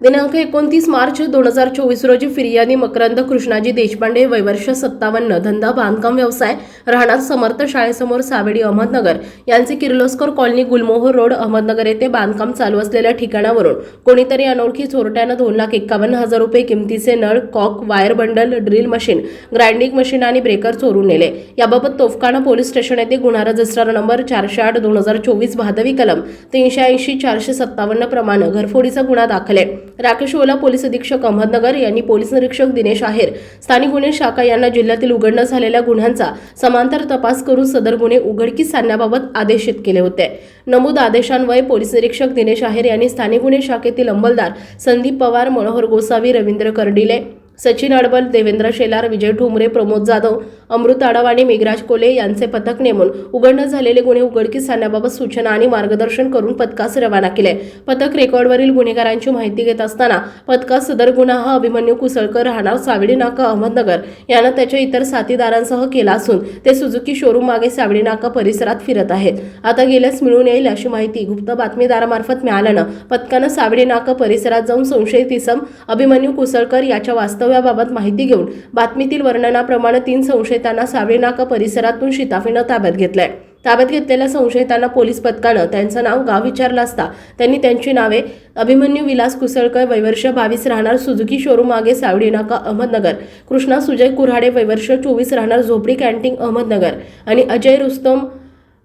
दिनांक एकोणतीस मार्च दोन हजार चोवीस रोजी फिर्यादी मकरंद कृष्णाजी देशपांडे वैवर्ष सत्तावन्न धंदा बांधकाम व्यवसाय राहणार समर्थ शाळेसमोर सावेडी अहमदनगर. यांचे किर्लोस्कर कॉलनी गुलमोहर रोड अहमदनगर येथे बांधकाम चालू असलेल्या ठिकाणावरून कोणीतरी अनोळखी चोरट्यानं दोन लाख एक्कावन्न हजार रुपये किमतीचे नळ cock wire bundle drill machine grinding machine आणि ब्रेकर चोरून नेले. याबाबत तोफखाना पोलीस स्टेशन येथे गुन्हा रजिस्टर नंबर चारशे आठ दोन हजार चोवीस भादवी कलम तीनशे ऐंशी चारशे सत्तावन्न प्रमाणे घरफोडीचा गुन्हा दाखल आहे. राकेश ओला पोलीस अधीक्षक अहमदनगर यांनी पोलीस निरीक्षक दिनेश आहेर स्थानिक गुन्हे शाखा यांना जिल्ह्यातील उघडणं झालेल्या गुन्ह्यांचा समांतर तपास करून सदर गुन्हे उघडकीस आणण्याबाबत आदेशित केले होते. नमूद आदेशान्वये पोलीस निरीक्षक दिनेश आहेर यांनी स्थानिक गुन्हे शाखेतील अंमलदार संदीप पवार मनोहर गोसावी रवींद्र कर्डिले सचिन अडबल देवेंद्र शेलार विजय ठोंबरे प्रमोद जाधव अमृत आडव आणि मेघराज कोले यांचे पथक नेमून उघडणं झालेले गुन्हे उघडकीस आणण्याबाबत सूचना आणि मार्गदर्शन करून पथकास रवाना केले पथक रेकॉर्डवरील गुन्हेगारांची माहिती घेत असताना पथकास सदर गुन्हा हा अभिमन्यू कुसळकर राहणार सावडी नाका अहमदनगर यानं त्याच्या इतर साथीदारांसह केला असून ते सुझुकी शोरूम मागे सावडी नाका परिसरात फिरत आहेत. आता गेल्यास मिळून येईल अशी माहिती गुप्त बातमीदारामार्फत मिळाल्यानं पथकानं सावडी नाका परिसरात जाऊन संशयित इसम अभिमन्यू कुसळकर याच्या वास्तव वास्तव्याबाबत माहिती घेऊन बातमीतील वर्णनाप्रमाणे तीन संशयितांना सावडी नाका परिसरातून शिताफीनं ताब्यात घेतलंय. ताब्यात घेतलेल्या संशयितांना पोलीस पथकानं त्यांचं नाव गाव विचारलं असता त्यांनी त्यांची नावे अभिमन्यू विलास कुसळकर वैवर्ष बावीस राहणार सुझुकी शोरूम मागे सावडी नाका अहमदनगर कृष्णा सुजय कुऱ्हाडे वैवर्ष चोवीस राहणार झोपडी कॅन्टीन अहमदनगर आणि अजय रुस्तम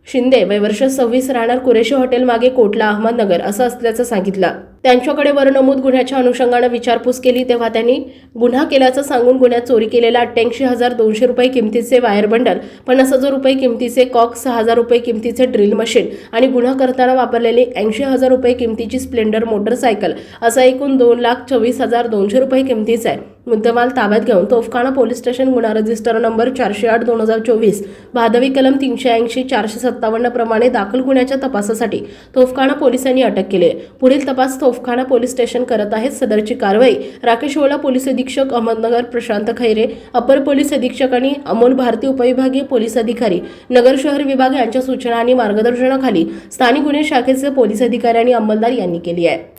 शिंदे वयवर्ष सव्वीस राहणार कुरेशी हॉटेल मागे कोटला अहमदनगर असं असल्याचं सांगितलं. त्यांच्याकडे वरनमूद गुन्ह्याच्या अनुषंगानं विचारपूस केली तेव्हा त्यांनी गुन्हा केल्याचं सांगून गुन्ह्यात चोरी केलेला अठ्ठ्याऐंशी हजार दोनशे रुपये किमतीचे वायर बंडल पन्नास हजार रुपये किमतीचे कॉक सहा हजार रुपये किमतीचे ड्रिल मशीन आणि गुन्हा करताना वापरलेली ऐंशी हजार रुपये किमतीची स्प्लेंडर मोटरसायकल असा एकूण दोन लाख चोवीस हजार दोनशे रुपये किमतीचा आहे. मुद्देमाल ताब्यात घेऊन तोफखाना पोलीस स्टेशन गुन्हा रजिस्टर नंबर चारशे आठ दोन हजार चोवीस भादवी कलम तीनशे ऐंशी चारशे सत्तावन्न प्रमाणे दाखल गुन्ह्याच्या तपासासाठी तोफखाना पोलिसांनी अटक केली आहे. पुढील तपास तोफखाना पोलीस स्टेशन करत आहेत. सदरची कारवाई राकेश ओला पोलीस अधीक्षक अहमदनगर प्रशांत खैरे अपर पोलीस अधीक्षक आणि अमोल भारती उपविभागीय पोलीस अधिकारी नगर शहर विभाग यांच्या सूचना आणि मार्गदर्शनाखाली स्थानिक गुन्हे शाखेचे पोलीस अधिकारी आणि अंमलदार यांनी केली आहे.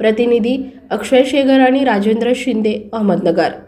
प्रतिनिधी अक्षय शेगर आणि राजेंद्र शिंदे अहमदनगर.